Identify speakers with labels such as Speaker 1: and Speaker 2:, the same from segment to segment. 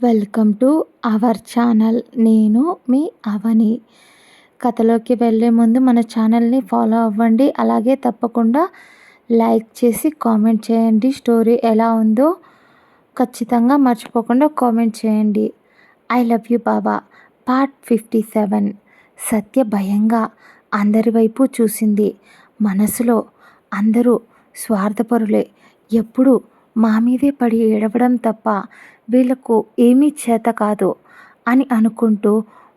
Speaker 1: Welcome to our channel. నేను మీ అవని. కథలోకి వెళ్ళే ముందు మన ఛానల్ని ఫాలో అవ్వండి. అలాగే తప్పకుండా లైక్ చేసి కామెంట్ చేయండి. స్టోరీ ఎలా ఉందో ఖచ్చితంగా మర్చిపోకుండా కామెంట్ చేయండి. I love you Baba. Part fifty seven. సత్య భయంగా అందరి వైపు చూసింది. మనసులో అందరూ స్వార్థపరులే. ఎప్పుడు మా మీదే పడి ఏడవడం తప్ప వీళ్ళకు ఏమీ చేత కాదు అని అనుకుంటూ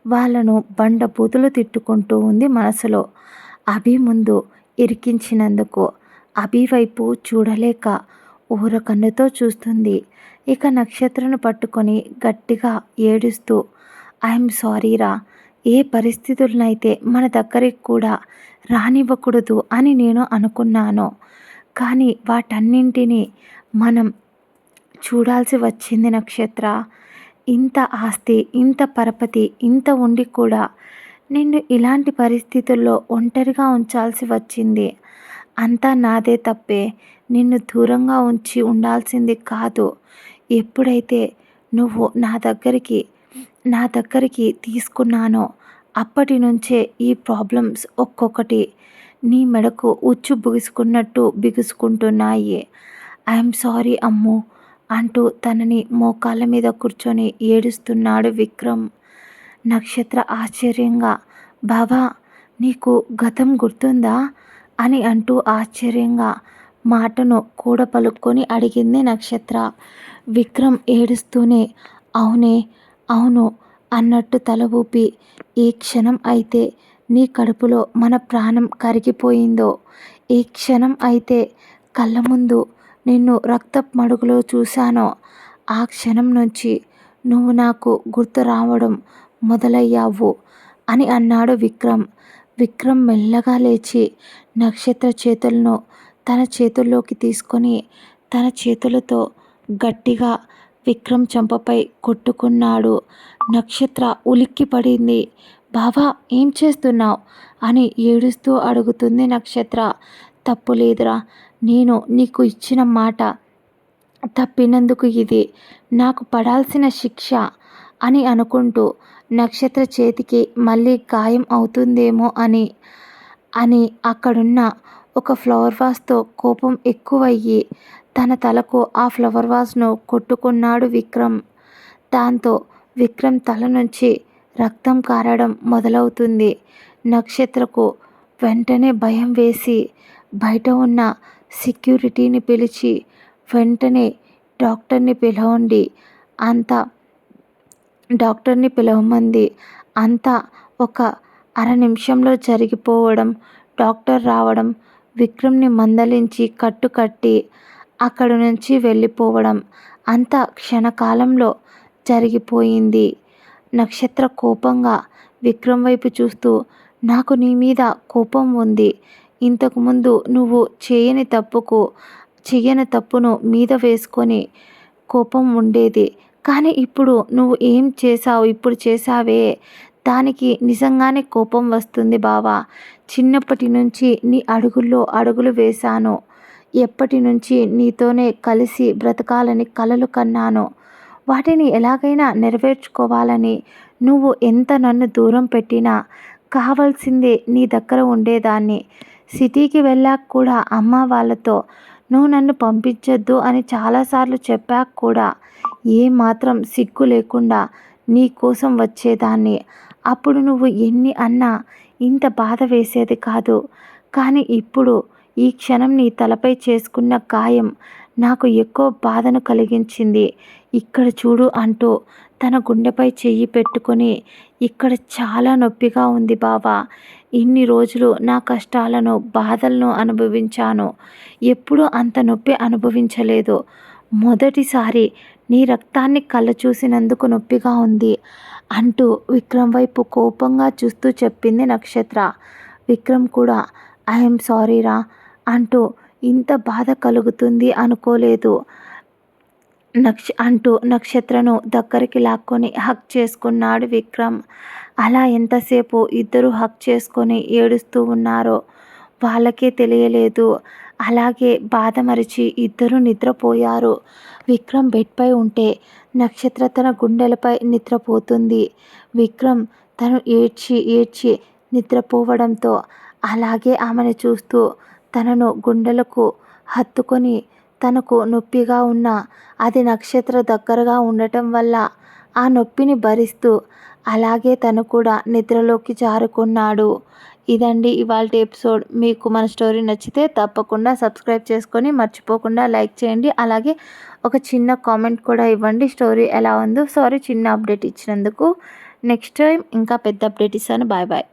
Speaker 1: వాళ్ళను బండ బూతులు తిట్టుకుంటూ ఉంది మనసులో. అభి ముందు ఇరికించినందుకు అభి వైపు చూడలేక ఊరకన్నుతో చూస్తుంది. ఇక నక్షత్రను పట్టుకొని గట్టిగా ఏడుస్తూ ఐఎమ్ సారీరా ఏ పరిస్థితులనైతే మన దగ్గరికి కూడా రానివ్వకూడదు అని నేను అనుకున్నాను. కానీ వాటన్నింటినీ మనం చూడాల్సి వచ్చింది నక్షత్ర. ఇంత ఆస్తి ఇంత పరపతి ఇంత ఉండి కూడా నిన్ను ఇలాంటి పరిస్థితుల్లో ఒంటరిగా ఉంచాల్సి వచ్చింది. అంతా నాదే తప్పే. నిన్ను దూరంగా ఉంచి ఉండాల్సింది కాదు. ఎప్పుడైతే నువ్వు నా దగ్గరికి నా దగ్గరికి తీసుకున్నానో అప్పటి నుంచే ఈ ప్రాబ్లమ్స్ ఒక్కొక్కటి నీ మెడకు ఉచ్చు బిగుసుకున్నట్టు బిగుసుకుంటున్నాయి. ఐఎమ్ సారీ అమ్ము. అంటూ తనని మోకాళ్ళ మీద కూర్చొని ఏడుస్తున్నాడు విక్రమ్. నక్షత్ర ఆశ్చర్యంగా బాబా నీకు గతం గుర్తుందా? అని అంటూ ఆశ్చర్యంగా మాటను కూడ పలుక్కొని అడిగింది నక్షత్ర. విక్రమ్ ఏడుస్తూనే అవునే అవును అన్నట్టు తల ఊపి ఏ క్షణం అయితే నీ కడుపులో మన ప్రాణం కరిగిపోయిందో? ఏ క్షణం అయితే కళ్ళ ముందు నిన్ను రక్తపు మడుగులో చూశానో? ఆ క్షణం నుంచి నువ్వు నాకు గుర్తు రావడం మొదలయ్యావు అని అన్నాడు విక్రమ్. విక్రమ్ మెల్లగా లేచి నక్షత్ర చేతులను తన చేతుల్లోకి తీసుకొని తన చేతులతో గట్టిగా విక్రమ్ చెంపపై కొట్టుకున్నాడు. నక్షత్ర ఉలిక్కి పడింది బావా ఏం చేస్తున్నావు? అని ఏడుస్తూ అడుగుతుంది నక్షత్ర. తప్పు లేదురా నేను నీకు ఇచ్చిన మాట తప్పినందుకు ఇది. నాకు పడాల్సిన శిక్ష అని అనుకుంటూ నక్షత్ర చేతికి మళ్ళీ గాయం అవుతుందేమో అని అని అక్కడున్న ఒక ఫ్లవర్ వాస్తో కోపం ఎక్కువయ్యి తన తలకు ఆ ఫ్లవర్ వాస్ను కొట్టుకున్నాడు విక్రమ్. దాంతో విక్రమ్ తల నుంచి రక్తం కారడం మొదలవుతుంది. నక్షత్రకు వెంటనే భయం వేసి బయట ఉన్న సెక్యూరిటీని పిలిచి వెంటనే డాక్టర్ని పిలవండి. అంత డాక్టర్ని పిలవమంది. అంతా ఒక అర నిమిషంలో జరిగిపోవడం డాక్టర్ రావడం విక్రమ్ని మందలించి కట్టుకట్టి అక్కడి నుంచి వెళ్ళిపోవడం అంత క్షణకాలంలో జరిగిపోయింది. నక్షత్ర కోపంగా విక్రమ్ వైపు చూస్తూ నాకు నీ మీద కోపం ఉంది. ఇంతకుముందు నువ్వు చేయని తప్పుకు చెయ్యని తప్పును మీద వేసుకొని కోపం ఉండేది. కానీ ఇప్పుడు నువ్వు ఏం చేసావు ఇప్పుడు చేసావే దానికి నిజంగానే కోపం వస్తుంది బావా. చిన్నప్పటి నుంచి నీ అడుగుల్లో అడుగులు వేశాను. ఎప్పటి నుంచి నీతోనే కలిసి బ్రతకాలని కలలు కన్నాను. వాటిని ఎలాగైనా నెరవేర్చుకోవాలని నువ్వు ఎంత నన్ను దూరం పెట్టినా కావాల్సిందే నీ దగ్గర ఉండేదాన్ని. సిటీకి వెళ్ళాక కూడా అమ్మ వాళ్ళతో నువ్వు నన్ను పంపించొద్దు అని చాలాసార్లు చెప్పాక కూడా ఏ మాత్రం సిగ్గు లేకుండా నీ కోసం వచ్చేదాన్ని. అప్పుడు నువ్వు ఎన్ని అన్నా ఇంత బాధ వేసేది కాదు. కానీ ఇప్పుడు ఈ క్షణం నీ తలపై చేసుకున్న గాయం నాకు ఎక్కువ బాధను కలిగించింది. ఇక్కడ చూడు అంటూ తన గుండెపై చెయ్యి పెట్టుకొని ఇక్కడ చాలా నొప్పిగా ఉంది బావా. ఇన్ని రోజులు నా కష్టాలను బాధలను అనుభవించాను. ఎప్పుడూ అంత నొప్పి అనుభవించలేదు. మొదటిసారి నీ రక్తాన్ని కళ్ళ చూసినందుకు నొప్పిగా ఉంది అంటూ విక్రమ్ వైపు కోపంగా చూస్తూ చెప్పింది నక్షత్ర. విక్రమ్ కూడా ఐఎమ్ సారీరా అంటూ ఇంత బాధ కలుగుతుంది అనుకోలేదు. నక్ష అంటూ నక్షత్రను దగ్గరికి లాక్కొని హక్ చేసుకున్నాడు విక్రమ్. అలా ఎంతసేపు ఇద్దరు హక్ చేసుకొని ఏడుస్తూ ఉన్నారో వాళ్ళకే తెలియలేదు. అలాగే బాధ మరిచి ఇద్దరు నిద్రపోయారు. విక్రమ్ బెడ్పై ఉంటే నక్షత్ర తన గుండెలపై నిద్రపోతుంది. విక్రమ్ తను ఏడ్చి ఏడ్చి నిద్రపోవడంతో అలాగే ఆమెను చూస్తూ తనను గుండెలకు హత్తుకొని తనకు నొప్పిగా ఉన్న అది నక్షత్ర దగ్గరగా ఉండటం వల్ల ఆ నొప్పిని భరిస్తూ అలాగే తను కూడా నిద్రలోకి జారుకున్నాడు. ఇదండి ఇవాళ ఎపిసోడ్. మీకు మన స్టోరీ నచ్చితే తప్పకుండా సబ్స్క్రైబ్ చేసుకొని మర్చిపోకుండా లైక్ చేయండి. అలాగే ఒక చిన్న కామెంట్ కూడా ఇవ్వండి. స్టోరీ ఎలా ఉందో. సారీ చిన్న అప్డేట్ ఇచ్చినందుకు. నెక్స్ట్ టైం ఇంకా పెద్ద అప్డేట్ ఇస్తాను. Bye bye.